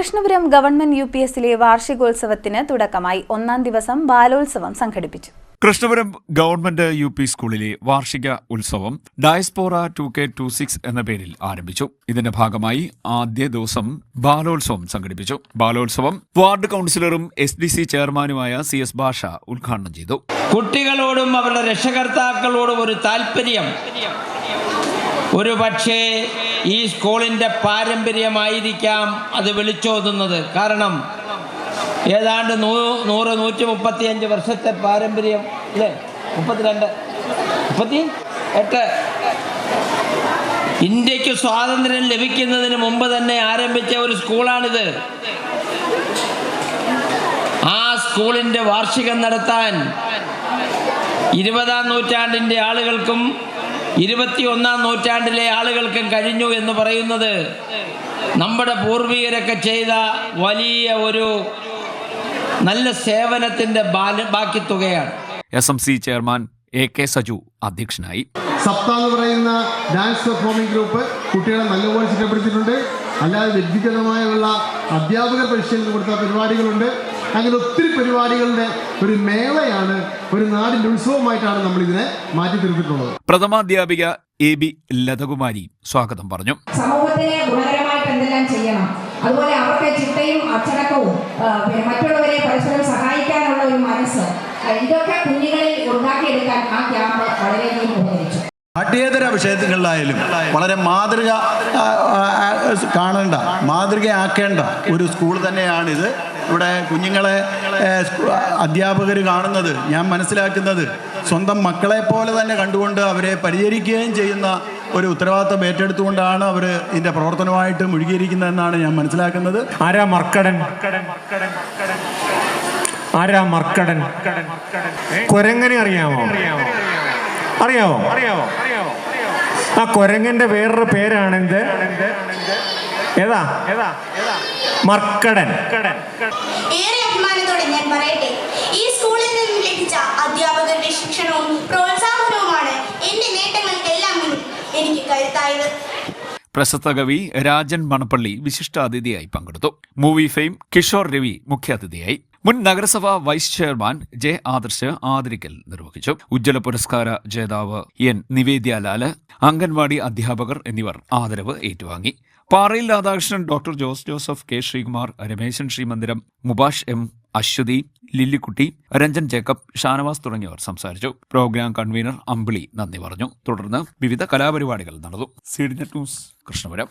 Krishnapuram government U P എസിലെ വാർഷികോത്സവത്തിന് തുടക്കമായി ഒന്നാം ദിവസം ബാലോത്സവം സംഘടിപ്പിച്ചു. കൃഷ്ണപുരം ഗവൺമെന്റ് യു പി സ്കൂളിലെ വാർഷിക ഉത്സവം diaspora two K two six എന്ന പേരിൽ ആരംഭിച്ചു. ഇതിന്റെ ഭാഗമായി ആദ്യ ദിവസം ബാലോത്സവം സംഘടിപ്പിച്ചു. ബാലോത്സവം വാർഡ് കൗൺസിലറും എസ് ഡി സി ചെയർമാനുമായ സി എസ് ഭാഷ ഉദ്ഘാടനം ചെയ്തു. കുട്ടികളോടും അവരുടെ രക്ഷകർത്താക്കളോടും ഒരു താല്പര്യം ഒരു പക്ഷേ ഈ സ്കൂളിന്റെ പാരമ്പര്യമായിരിക്കാം അത് വിളിച്ചോതുന്നത്. കാരണം ഏതാണ്ട് നൂ നൂറ് നൂറ്റി മുപ്പത്തിയഞ്ച് വർഷത്തെ പാരമ്പര്യം അല്ലേ? മുപ്പത്തിരണ്ട് മുപ്പത്തി എട്ട്. ഇന്ത്യയ്ക്ക് സ്വാതന്ത്ര്യം ലഭിക്കുന്നതിന് മുമ്പ് തന്നെ ആരംഭിച്ച ഒരു സ്കൂളാണിത്. ആ സ്കൂളിന്റെ വാർഷികം നടത്താൻ ഇരുപതാം നൂറ്റാണ്ടിന്റെ ആളുകൾക്കും ഇരുപത്തിയൊന്നാം നൂറ്റാണ്ടിലെ ആളുകൾക്കും കഴിഞ്ഞു എന്ന് പറയുന്നത് നമ്മുടെ പൂർവികരൊക്കെ ചെയ്ത വലിയ ഒരു നല്ല സേവനത്തിന്റെ ബാക്കി തുകയാണ് S M C chairman A K Saju അധ്യക്ഷനായി. സപ്ത എന്ന് പറയുന്ന ഡാൻസ് പെർഫോമിംഗ് ഗ്രൂപ്പ് കുട്ടികളെ നല്ലപോലെ ചിട്ടപ്പെടുത്തിയിട്ടുണ്ട്. അല്ലാതെ വ്യക്തിഗതമായുള്ള അധ്യാപക പരിശീലനം കൊടുത്ത പരിപാടികളുണ്ട്. അങ്ങനെ ഒത്തിരി പരിപാടികളുടെ ഒരു മേളയാണ് ഒരു നാടിന്റെ ഉത്സവമായിട്ടാണ് നമ്മൾ ഇതിനെ മാറ്റി തീർത്തിട്ടുള്ളത്. പ്രഥമാധ്യാപിക എ ബി ലതകുമാരി സ്വാഗതം പറഞ്ഞു. സമൂഹത്തിന് ഗുണകരമായിട്ട് എന്തെല്ലാം ചെയ്യണം? അതുപോലെ അവർക്ക് ചിട്ടയും അച്ചടക്കവും മറ്റുള്ളവരെ പരസ്പരം സഹായിക്കാനുള്ള ഒരു മനസ്സ് ഇതൊക്കെ കുഞ്ഞുങ്ങളിൽ ഉണ്ടാക്കിയെടുക്കാൻ ആ ക്യാമ്പ് വളരെയധികം ഉപകരിച്ചു. പാഠ്യേതര വിഷയങ്ങളിലായാലും വളരെ മാതൃക കാണേണ്ട മാതൃകയാക്കേണ്ട ഒരു സ്കൂൾ തന്നെയാണിത്. ഇവിടെ കുഞ്ഞുങ്ങളെ അധ്യാപകർ കാണുന്നത് ഞാൻ മനസ്സിലാക്കുന്നത് സ്വന്തം മക്കളെ പോലെ തന്നെ കണ്ടുകൊണ്ട് അവരെ പരിചരിക്കുകയും ചെയ്യുന്ന ഒരു ഉത്തരവാദിത്തം ഏറ്റെടുത്തുകൊണ്ടാണ് അവർ ഇതിന്റെ പ്രവർത്തനമായിട്ട് മുഴുകിയിരിക്കുന്നതെന്നാണ് ഞാൻ മനസ്സിലാക്കുന്നത്. ആരാ മർക്കടൻ? ആരാ മർക്കടൻ? കൊരങ്ങനെ അറിയാമോ? അറിയാമോ? അറിയാമോ? ആ കൊരങ്ങന്റെ വേറൊരു പേരാണെന്ത് ഏതാ? ഏതാ മർക്കടൻ. ഏറെ അഭിമാനത്തോടെ ഞാൻ പറയട്ടെ. ഈ സ്കൂളിൽ നിന്നും ലഭിച്ച അധ്യാപകരുടെ ശിക്ഷണവും പ്രോത്സാഹനവുമാണ് എന്റെ നേട്ടങ്ങൾക്കെല്ലാം മുന്നിൽ എനിക്ക് കരുത്തായത്. പ്രശസ്ത കവി രാജൻ മണപ്പള്ളി വിശിഷ്ടാതിഥിയായി പങ്കെടുത്തു. മൂവി ഫെയിം കിഷോർ രവി മുഖ്യാതിഥിയായി. മുൻ നഗരസഭാ വൈസ് ചെയർമാൻ ജെ ആദർശ് ആദരിക്കൽ നിർവഹിച്ചു. ഉജ്ജ്വല പുരസ്കാര ജേതാവ് എൻ നിവേദ്യ ലാൽ അംഗൻവാടി അധ്യാപകർ എന്നിവർ ആദരവ് ഏറ്റുവാങ്ങി. Parayil Radhakrishnan doctor Jose Joseph K Sreekumar Rameshan Sreemandiram Mubash M Aswathy Lillikutty Ranjan Jacob Shanavas തുടങ്ങിയവർ സംസാരിച്ചു. പ്രോഗ്രാം കൺവീനർ അമ്പിളി നന്ദി പറഞ്ഞു. തുടർന്ന് വിവിധ കലാപരിപാടികൾ നടന്നു. CDNet news Krishnapuram.